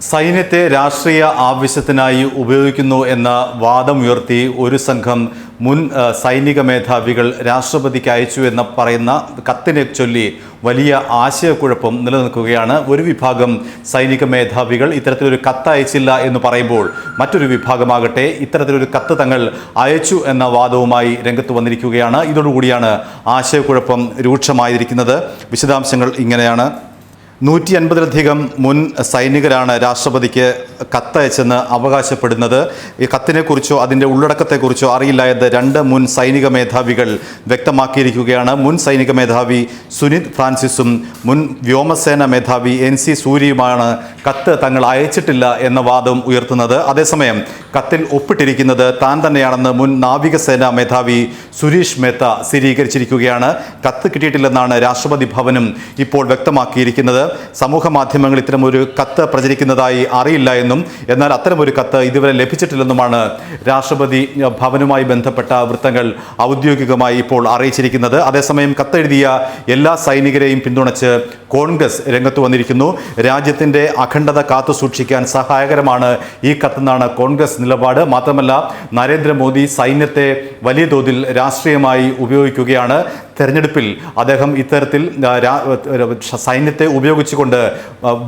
സൈന്യത്തെ രാഷ്ട്രീയ ആവശ്യത്തിനായി ഉപയോഗിക്കുന്നു എന്ന വാദമുയർത്തി ഒരു സംഘം മുൻ സൈനിക മേധാവികൾ രാഷ്ട്രപതിക്ക് അയച്ചു എന്ന് പറയുന്ന കത്തിനെ ചൊല്ലി വലിയ ആശയക്കുഴപ്പം നിലനിൽക്കുകയാണ്. ഒരു വിഭാഗം സൈനിക മേധാവികൾ ഇത്തരത്തിലൊരു കത്ത് അയച്ചില്ല എന്ന് പറയുമ്പോൾ മറ്റൊരു വിഭാഗമാകട്ടെ ഇത്തരത്തിലൊരു കത്ത് തങ്ങൾ അയച്ചു എന്ന വാദവുമായി രംഗത്ത് വന്നിരിക്കുകയാണ്. ഇതോടുകൂടിയാണ് ആശയക്കുഴപ്പം രൂക്ഷമായിരിക്കുന്നത്. വിശദാംശങ്ങൾ ഇങ്ങനെയാണ്. നൂറ്റി അൻപതിലധികം മുൻ സൈനികരാണ് രാഷ്ട്രപതിക്ക് കത്തയച്ചെന്ന് അവകാശപ്പെടുന്നത്. ഈ കത്തിനെക്കുറിച്ചോ അതിന്റെ ഉള്ളടക്കത്തെക്കുറിച്ചോ അറിയില്ല എന്ന് രണ്ട് മുൻ സൈനിക മേധാവികൾ വ്യക്തമാക്കിയിരിക്കുകയാണ്. മുൻ സൈനിക മേധാവി സുനിത് ഫ്രാൻസിസും മുൻ വ്യോമസേന മേധാവി എൻ സി സൂര്യയുമാണ് കത്ത് തങ്ങൾ അയച്ചിട്ടില്ല എന്ന വാദം ഉയർത്തുന്നത്. അതേസമയം കത്തിൽ ഒപ്പിട്ടിരിക്കുന്നത് താൻ തന്നെയാണെന്ന് മുൻ നാവികസേന മേധാവി സുരേഷ് മേത്ത സ്ഥിരീകരിച്ചിരിക്കുകയാണ്. കത്ത് കിട്ടിയിട്ടില്ലെന്നാണ് രാഷ്ട്രപതി ഭവനും ഇപ്പോൾ വ്യക്തമാക്കിയിരിക്കുന്നത്. സമൂഹ മാധ്യമങ്ങൾ ഇത്തരമൊരു കത്ത് പ്രചരിക്കുന്നതായി അറിയില്ല എന്നും എന്നാൽ അത്തരമൊരു കത്ത് ഇതുവരെ ലഭിച്ചിട്ടില്ലെന്നുമാണ് രാഷ്ട്രപതി ഭവനുമായി ബന്ധപ്പെട്ട വൃത്തങ്ങൾ ഔദ്യോഗികമായി ഇപ്പോൾ അറിയിച്ചിരിക്കുന്നത്. അതേസമയം കത്തെഴുതിയ എല്ലാ സൈനികരെയും പിന്തുണച്ച് കോൺഗ്രസ് രംഗത്ത് വന്നിരിക്കുന്നു. രാജ്യത്തിന്റെ അഖണ്ഡത കാത്തു സൂക്ഷിക്കാൻ സഹായകരമാണ് ഈ കത്തെന്നാണ് കോൺഗ്രസ് നിലപാട്. മാത്രമല്ല നരേന്ദ്രമോദി സൈന്യത്തെ വലിയ തോതിൽ രാഷ്ട്രീയമായി ഉപയോഗിക്കുകയാണ്. തെരഞ്ഞെടുപ്പിൽ അദ്ദേഹം ഇത്തരത്തിൽ സൈന്യത്തെ ഉപയോഗിച്ചുകൊണ്ട്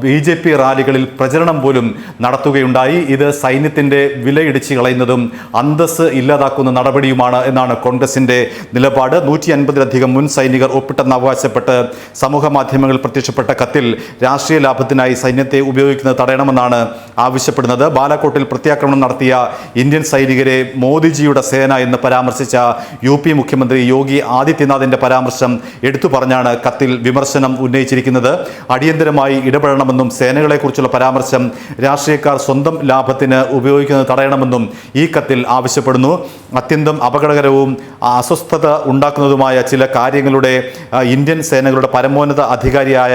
ബി ജെ പി റാലികളിൽ പ്രചരണം പോലും നടത്തുകയുണ്ടായി. ഇത് സൈന്യത്തിന്റെ വിലയിടിച്ച് കളയുന്നതും അന്തസ് ഇല്ലാതാക്കുന്ന നടപടിയുമാണ് എന്നാണ് കോൺഗ്രസിന്റെ നിലപാട്. നൂറ്റി അൻപതിലധികം മുൻ സൈനികർ ഒപ്പിട്ടെന്ന് അവകാശപ്പെട്ട് സമൂഹ മാധ്യമങ്ങളിൽ പ്രത്യക്ഷപ്പെട്ട കത്തിൽ രാഷ്ട്രീയ ലാഭത്തിനായി സൈന്യത്തെ ഉപയോഗിക്കുന്നത് തടയണമെന്നാണ് ആവശ്യപ്പെടുന്നത്. ബാലാക്കോട്ടിൽ പ്രത്യാക്രമണം നടത്തിയ ഇന്ത്യൻ സൈനികരെ മോദിജിയുടെ സേന എന്ന് പരാമർശിച്ച യു മുഖ്യമന്ത്രി യോഗി ആദിത്യനാഥിന്റെ പരാമർശം എടുത്തു പറഞ്ഞാണ് കത്തിൽ വിമർശനം ഉന്നയിച്ചിരിക്കുന്നത്. അടിയന്തരമായി ഇടപെടണമെന്നും സേനകളെക്കുറിച്ചുള്ള പരാമർശം രാഷ്ട്രീയക്കാർ സ്വന്തം ലാഭത്തിന് ഉപയോഗിക്കുന്നത് തടയണമെന്നും ഈ കത്തിൽ ആവശ്യപ്പെടുന്നു. അത്യന്തം അപകടകരവും അസ്വസ്ഥത ഉണ്ടാക്കുന്നതുമായ ചില കാര്യങ്ങളുടെ ഇന്ത്യൻ സേനകളുടെ പരമോന്നത അധികാരിയായ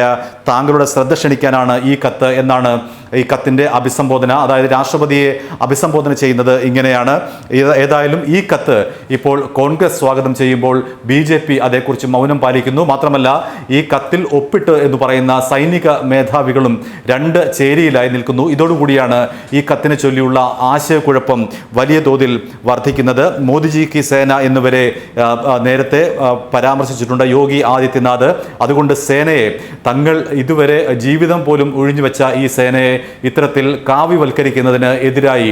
താങ്കളുടെ ശ്രദ്ധ ക്ഷണിക്കാനാണ് ഈ കത്ത് എന്നാണ് ഈ കത്തിന്റെ അഭിസംബോധന അതായത് രാഷ്ട്രപതിയെ അഭിസംബോധന ചെയ്യുന്നത് ഇങ്ങനെയാണ്. ഏത- ഏതായാലും ഈ കത്ത് ഇപ്പോൾ കോൺഗ്രസ് സ്വാഗതം ചെയ്യുമ്പോൾ ബി ജെ പി അതേക്കുറിച്ച് മൗനം പാലിക്കുന്നു. മാത്രമല്ല ഈ കത്തിൽ ഒപ്പിട്ട് എന്ന് പറയുന്ന സൈനിക മേധാവികളും രണ്ട് ചേരിയിലായി നിൽക്കുന്നു. ഇതോടുകൂടിയാണ് ഈ കത്തിനെ ചൊല്ലിയുള്ള ആശയക്കുഴപ്പം വലിയ തോതിൽ വർദ്ധിക്കുന്നത്. മോദിജി കി സേന എന്നിവരെ നേരത്തെ പരാമർശിച്ചിട്ടുണ്ട് യോഗി ആദിത്യനാഥ്. അതുകൊണ്ട് സേനയെ തങ്ങൾ ഇതുവരെ ജീവിതം പോലും ഒഴിഞ്ഞുവെച്ച ഈ സേനയെ ഇത്തരത്തിൽ കാവ്യവൽക്കരിക്കുന്നതിന് എതിരായി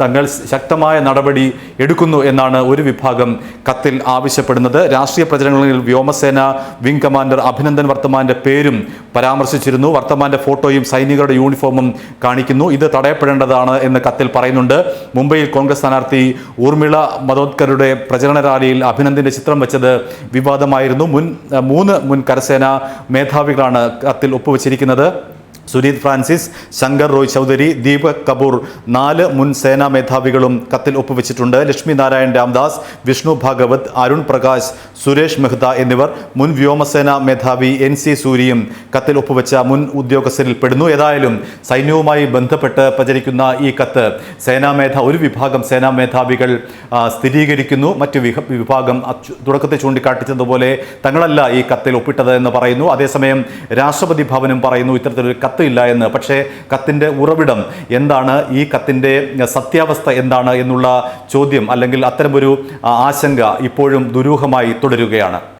തങ്ങൾ ശക്തമായ നടപടി എടുക്കുന്നു എന്നാണ് ഒരു വിഭാഗം കത്തിൽ ആവശ്യപ്പെടുന്നത്. രാഷ്ട്രീയ പ്രചരണങ്ങളിൽ വ്യോമസേന വിംഗ് കമാൻഡർ അഭിനന്ദൻ വർത്തമാന്റെ പേരും പരാമർശിച്ചിരുന്നു. വർത്തമാന്റെ ഫോട്ടോയും സൈനികരുടെ യൂണിഫോമും കാണിക്കുന്നു. ഇത് തടയപ്പെടേണ്ടതാണ് എന്ന് കത്തിൽ പറയുന്നുണ്ട്. മുംബൈയിൽ കോൺഗ്രസ് സ്ഥാനാർത്ഥി ഊർമിള മതോത്കരുടെ പ്രചരണ റാലിയിൽ അഭിനന്ദിന്റെ ചിത്രം വെച്ചത് വിവാദമായിരുന്നു. മുൻ മൂന്ന് മുൻ കരസേന മേധാവികളാണ് കത്തിൽ ഒപ്പുവെച്ചിരിക്കുന്നത്. സുരീത് ഫ്രാൻസിസ് ശങ്കർ റോയ് ചൗധരി ദീപക് കപൂർ. നാല് മുൻ സേനാ മേധാവികളും കത്തിൽ ഒപ്പുവെച്ചിട്ടുണ്ട്. ലക്ഷ്മി നാരായൺ രാംദാസ് വിഷ്ണു ഭാഗവത് അരുൺ പ്രകാശ് സുരേഷ് മെഹ്ത എന്നിവർ മുൻ വ്യോമസേന മേധാവി എൻ സി സൂരിയും കത്തിൽ ഒപ്പുവെച്ച മുൻ ഉദ്യോഗസ്ഥരിൽ പെടുന്നു. ഏതായാലും സൈന്യവുമായി ബന്ധപ്പെട്ട് പ്രചരിക്കുന്ന ഈ കത്ത് സേനാ മേധ ഒരു വിഭാഗം സേനാ മേധാവികൾ സ്ഥിരീകരിക്കുന്നു. മറ്റു വിഭാഗം തുടക്കത്തെ തുടക്കത്തിൽ ചൂണ്ടിക്കാട്ടിച്ചതുപോലെ തങ്ങളല്ല ഈ കത്തിൽ ഒപ്പിട്ടത് എന്ന് പറയുന്നു. അതേസമയം രാഷ്ട്രപതി ഭവനും പറയുന്നു ഇത്തരത്തിലൊരു കത്ത് ഇല്ല എന്ന്. പക്ഷേ കത്തിന്റെ ഉറവിടം എന്താണ്? ഈ കത്തിന്റെ സത്യാവസ്ഥ എന്താണ് എന്നുള്ള ചോദ്യം അല്ലെങ്കിൽ അത്തരമൊരു ആശങ്ക ഇപ്പോഴും ദുരൂഹമായി തുടരുകയാണ്